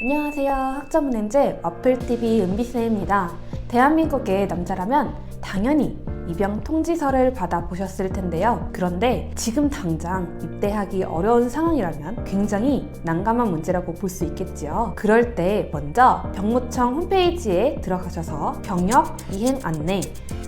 안녕하세요. 학점은행제 와플TV 은비쌤입니다. 대한민국의 남자라면 당연히 입영 통지서를 받아 보셨을 텐데요. 그런데 지금 당장 입대하기 어려운 상황이라면 굉장히 난감한 문제라고 볼 수 있겠지요. 그럴 때 먼저 병무청 홈페이지에 들어가셔서 병역 이행 안내,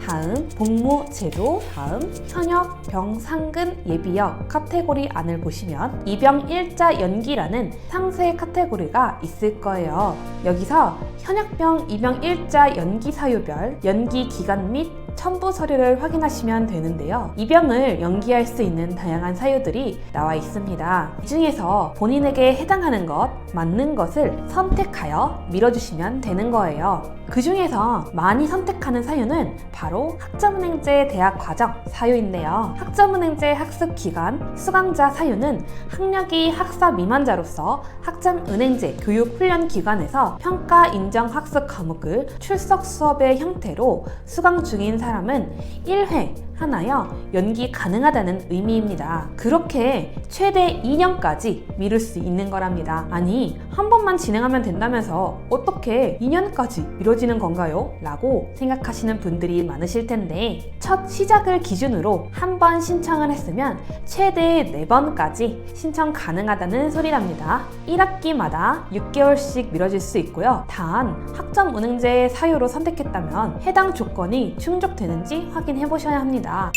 다음 복무 제도, 다음 현역 병상근 예비역 카테고리 안을 보시면 입영 일자 연기라는 상세 카테고리가 있을 거예요. 여기서 현역병 입영 일자 연기 사유별 연기 기간 및 첨부 서류를 확인하시면 되는데요. 입영을 연기할 수 있는 다양한 사유들이 나와 있습니다. 이 중에서 본인에게 해당하는 것, 맞는 것을 선택하여 밀어주시면 되는 거예요. 그 중에서 많이 선택하는 사유는 바로 학점은행제 대학 과정 사유인데요. 학점은행제 학습 기간 수강자 사유는 학력이 학사 미만자로서 학점은행제 교육 훈련 기관에서 평가 인정 학습 과목을 출석 수업의 형태로 수강 중인 사 람은 1회 하나여 연기 가능하다는 의미입니다. 그렇게 최대 2년까지 미룰 수 있는 거랍니다. 아니, 한 번만 진행하면 된다면서 어떻게 2년까지 미뤄지는 건가요? 라고 생각하시는 분들이 많으실 텐데, 첫 시작을 기준으로 한 번 신청을 했으면 최대 4번까지 신청 가능하다는 소리랍니다. 1학기마다 6개월씩 미뤄질 수 있고요. 단, 학점 운행제 사유로 선택했다면 해당 조건이 충족 되는지 확인해 보셔야 합니다.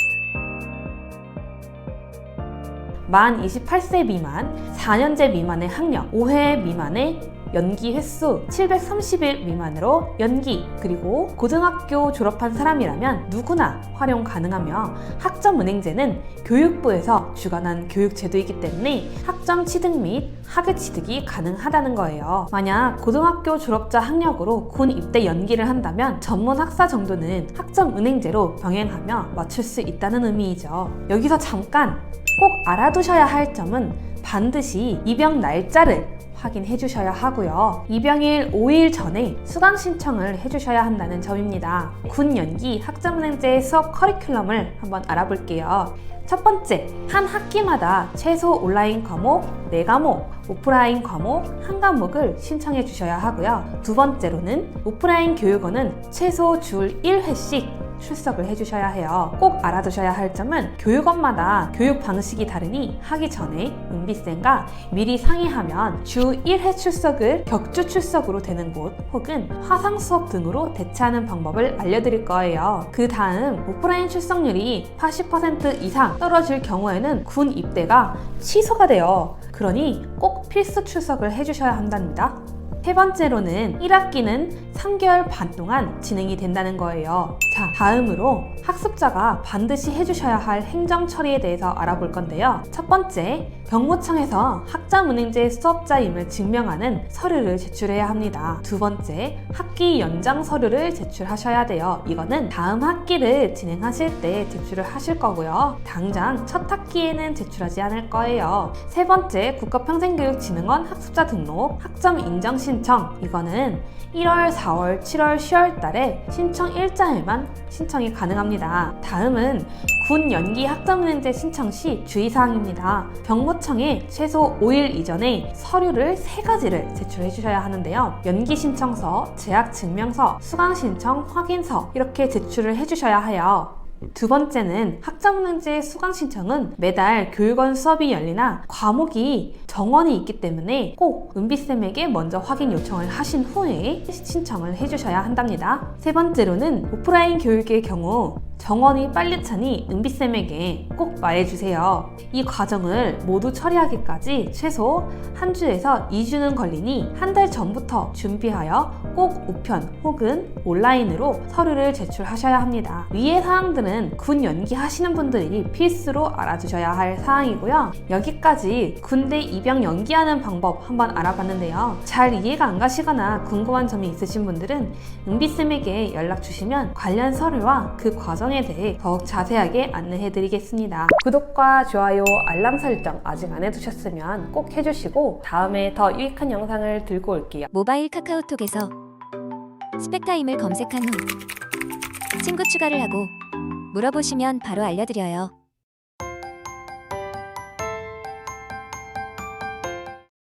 만 28세 미만, 4년제 미만의 학력, 5회 미만의 연기 횟수 730일 미만으로 연기 그리고 고등학교 졸업한 사람이라면 누구나 활용 가능하며 학점 은행제는 교육부에서 주관한 교육 제도이기 때문에 학점 취득 및 학위 취득이 가능하다는 거예요. 만약 고등학교 졸업자 학력으로 군 입대 연기를 한다면 전문 학사 정도는 학점 은행제로 병행하며 맞출 수 있다는 의미이죠. 여기서 잠깐 꼭 알아두셔야 할 점은 반드시 입영 날짜를 확인해 주셔야 하고요. 입영일 5일 전에 수강 신청을 해 주셔야 한다는 점입니다. 군 연기 학점은행제 수업 커리큘럼을 한번 알아볼게요. 첫 번째, 한 학기마다 최소 온라인 과목 4과목, 오프라인 과목 한 과목을 신청해 주셔야 하고요. 두 번째로는 오프라인 교육원은 최소 줄 1회씩 출석을 해주셔야 해요. 꼭 알아두셔야 할 점은 교육원마다 교육 방식이 다르니 하기 전에 은비쌤과 미리 상의하면 주 1회 출석을 격주 출석으로 되는 곳 혹은 화상 수업 등으로 대체하는 방법을 알려드릴 거예요. 그 다음 오프라인 출석률이 80% 이상 떨어질 경우에는 군 입대가 취소가 돼요. 그러니 꼭 필수 출석을 해주셔야 한답니다. 세 번째로는 1학기는 3개월 반 동안 진행이 된다는 거예요. 자, 다음으로 학습자가 반드시 해주셔야 할 행정 처리에 대해서 알아볼 건데요. 첫 번째, 병무청에서 학자 문행제 수업자임을 증명하는 서류를 제출해야 합니다. 두 번째, 학기 연장 서류를 제출하셔야 돼요. 이거는 다음 학기를 진행하실 때 제출을 하실 거고요. 당장 첫 학기에는 제출하지 않을 거예요. 세 번째, 국가평생교육진흥원 학습자 등록, 학점 인정 신 청. 이거는 1월, 4월, 7월, 10월 달에 신청 일자에만 신청이 가능합니다. 다음은 군 연기 학점은행제 신청 시 주의사항입니다. 병무청에 최소 5일 이전에 서류를 세 가지를 제출해 주셔야 하는데요. 연기 신청서, 재학 증명서, 수강 신청 확인서 이렇게 제출을 해 주셔야 해요. 두 번째는 학점은행제 수강 신청은 매달 교육원 수업이 열리나 과목이 정원이 있기 때문에 꼭 은비쌤에게 먼저 확인 요청을 하신 후에 신청을 해주셔야 한답니다. 세 번째로는 오프라인 교육의 경우 정원이 빨리 차니 은비쌤에게 꼭 말해주세요. 이 과정을 모두 처리하기까지 최소 한 주에서 2주는 걸리니 한 달 전부터 준비하여 꼭 우편 혹은 온라인으로 서류를 제출하셔야 합니다. 위의 사항들은 군 연기하시는 분들이 필수로 알아주셔야 할 사항이고요. 여기까지 군대 입영 연기하는 방법 한번 알아봤는데요. 잘 이해가 안 가시거나 궁금한 점이 있으신 분들은 은비쌤에게 연락 주시면 관련 서류와 그 과정에 대해 더욱 자세하게 안내해 드리겠습니다. 구독과 좋아요, 알람 설정 아직 안 해두셨으면 꼭 해주시고 다음에 더 유익한 영상을 들고 올게요. 모바일 카카오톡에서 스펙타임을 검색한 후 친구 추가를 하고 물어보시면 바로 알려드려요.